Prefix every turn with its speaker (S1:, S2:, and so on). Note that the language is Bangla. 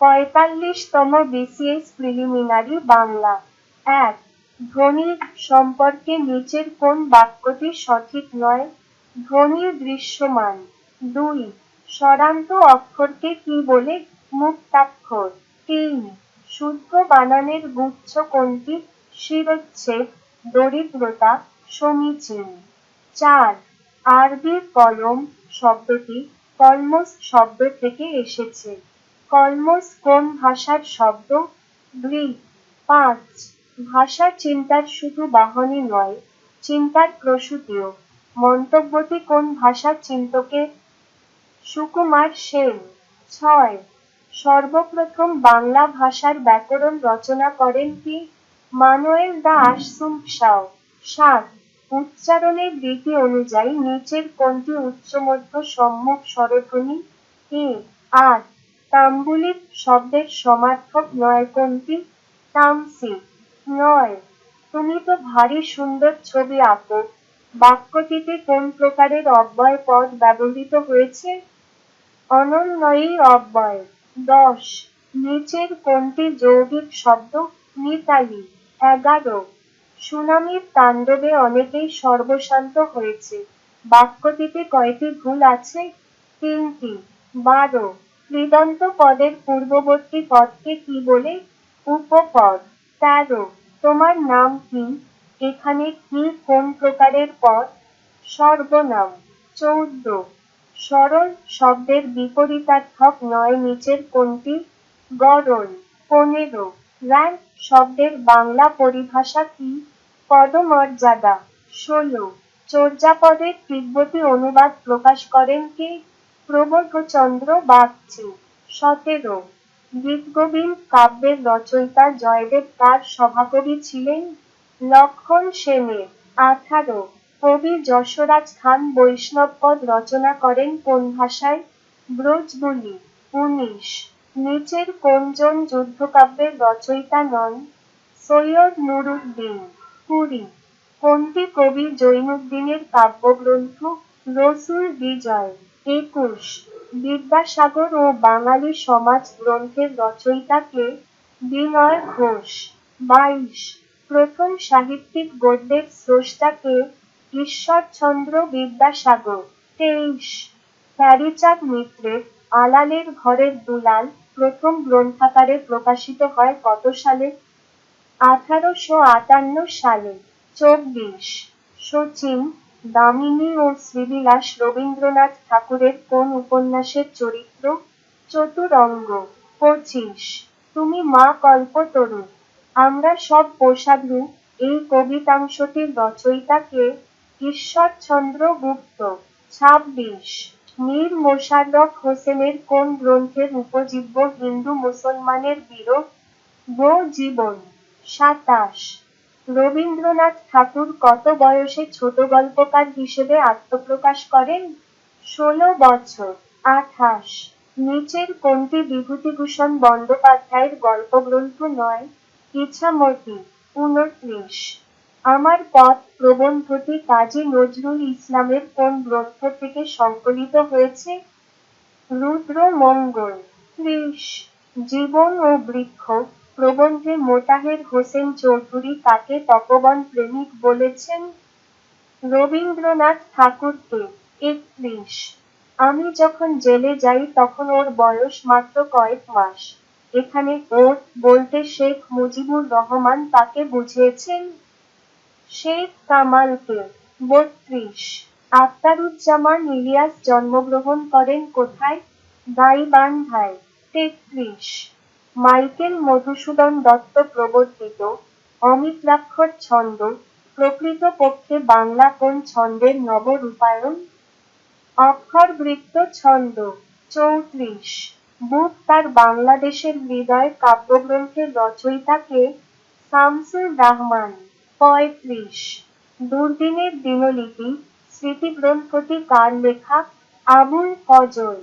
S1: পঁয়তাল্লিশতম বিসিএস প্রিলিমিনারি বাংলা। এক, ধ্বনি সম্পর্কে নিচের কোন বাক্যটি সঠিক নয়? ধ্বনির দৃশ্যমান। দুই, স্বরান্ত অক্ষরকে কি বলে মুক্তাক্ষর? তিন, শুদ্ধ বানানের গুচ্ছ কোনটি? শিরোচ্ছেদ, দরিদ্রতা, সমীচীন। চার, আরবি কলম শব্দটি কলমস শব্দ থেকে এসেছে। কলমস কোন ভাষার শব্দ? গ্রিক পাঁচ, ভাষা চিন্তার শুধু বাহনই নয়, চিন্তার প্রসূতিও। মন্তব্যটি কোন ভাষার চিন্তকে? সুকুমার সেন। ছয়, সর্বপ্রথম বাংলা ভাষার ব্যাকরণ রচনা করেন কি? মানুয়েল দা আশসুমসাও সাত, উচ্চারণের রীতি অনুযায়ী নিচের কোনটি উচ্চমধ্য সম্মুখ স্বরধ্বনি? এ আট তাম্বুলিক শব্দের সমার্থক নয় কোনটি তামসি। নয়, তুমি তো ভারী সুন্দর ছবি আঁকো। বাক্যটিতে কোন প্রকারের অব্যয় পদ ব্যবহৃত হয়েছে? অনন্যয়ী অব্যয়। দশ, নিচের কোনটি যৌগিক শব্দ? মিতালি। এগারো, সুনামির তাণ্ডবে অনেকেই সর্বশান্ত হয়েছে। বাক্যটিতে কয়টি ভুল আছে? তিনটি। বারো কৃদন্ত পদের পূর্ববর্তী পদকে কি বলে? উপপদ। তেরো। তোমার নাম কি? এখানে কি কোন প্রকারের পদ? সর্বনাম। চৌদ্দ। সরল শব্দের বিপরীতার্থক নয় নিচের কোনটি? গরল। পনেরো। র্যাঙ্ক শব্দের বাংলা পরিভাষা কি? পদমর্যাদা। ষোলো। চর্যাপদের তিব্বতী অনুবাদ প্রকাশ করেন কে? প্রবোধচন্দ্র বাগচি সতেরো। গীতগোবিন্দ কাব্যের রচয়িতা জয়দেব তার সভাকবি ছিলেন লক্ষণ সেনের। আঠারো। কবি যশোরাজ খান বৈষ্ণবপদ রচনা করেন কোন ভাষায়? ব্রজবুলি। উনিশ। নিচের কোনজন যুদ্ধকাব্যের রচয়িতা নন? সৈয়দ নুরুদ্দিন। কুড়ি। কোনটি কবি জৈনুদ্দিনের কাব্যগ্রন্থ রসুল বিজয়? একুশ। বিদ্যাসাগর ও বাঙালি সমাজ গ্রন্থের রচয়িতা কে বিনয় ঘোষ। বাইশ। প্রথম সাহিত্যিক গদ্যের স্রষ্টা কে ঈশ্বরচন্দ্র বিদ্যাসাগর। তেইশ। প্যারীচাঁদ মিত্রের আলালের ঘরের দুলাল প্রথম গ্রন্থাকারে প্রকাশিত হয় কত সালে? আঠারোশো আটান্ন সালে। চব্বিশ। শচীন দামিনী ও শ্রীবিলাস রবীন্দ্রনাথ ঠাকুরের কোন উপন্যাসের চরিত্র? চতুরঙ্গ, পঁচিশ। তুমি মা কল্পতরু। আমরা সব পোষাধু এই কবিতাংশটির রচয়িতা কে? ঈশ্বরচন্দ্র গুপ্ত, ছাব্বিশ। মীর মোশাররফ হোসেনের কোন গ্রন্থের উপজীব্য হিন্দু মুসলমানের বিরোধ? জীবন, সাতাশ। রবীন্দ্রনাথ ঠাকুর কত বয়সে ছোট গল্পকার হিসেবে আত্মপ্রকাশ করেন? ষোলো বছর, আঠাশ। নিচের কোনটি বিভূতিভূষণ বন্দ্যোপাধ্যায়ের গল্পগ্রন্থ নয়? ইছামতি, উনত্রিশ। আমার পথ প্রবন্ধটি কাজী নজরুল ইসলামের কোন গ্রন্থ থেকে সংকলিত হয়েছে? রুদ্র মঙ্গল ত্রিশ। জীবন ও বৃক্ষ প্রবন্ধে মোতাহের হোসেন চৌধুরী কাকে তপবন প্রেমিক বলেছেন, রবীন্দ্রনাথ ঠাকুরকে একত্রিশ। আমি যখন জেলে যাই তখন ওর বয়স মাত্র কয়েক মাস। এখানে ওর বলতে শেখ মুজিবুর রহমান তাকে বুঝিয়েছেন, শেখ কামালকে বত্রিশ। আখতারুজ্জামান ইলিয়াস জন্মগ্রহণ করেন কোথায়? গাইবান্ধায়, তেত্রিশ। মাইকেল মধুসূদন দত্ত প্রবর্তিত অমিত্রাক্ষর ছন্দ প্রকৃতপক্ষে বাংলা কোন ছন্দের নব নবরূপায়ণ অক্ষরবৃত্ত ছন্দ, চৌত্রিশ। বুক তার বাংলাদেশের হৃদয় কাব্যগ্রন্থের রচয়িতা কে শামসুর রাহমান, পঁয়ত্রিশ। দুর্দিনের দিনলিপি, স্মৃতিগ্রন্থটি কার লেখা? আবুল ফজল।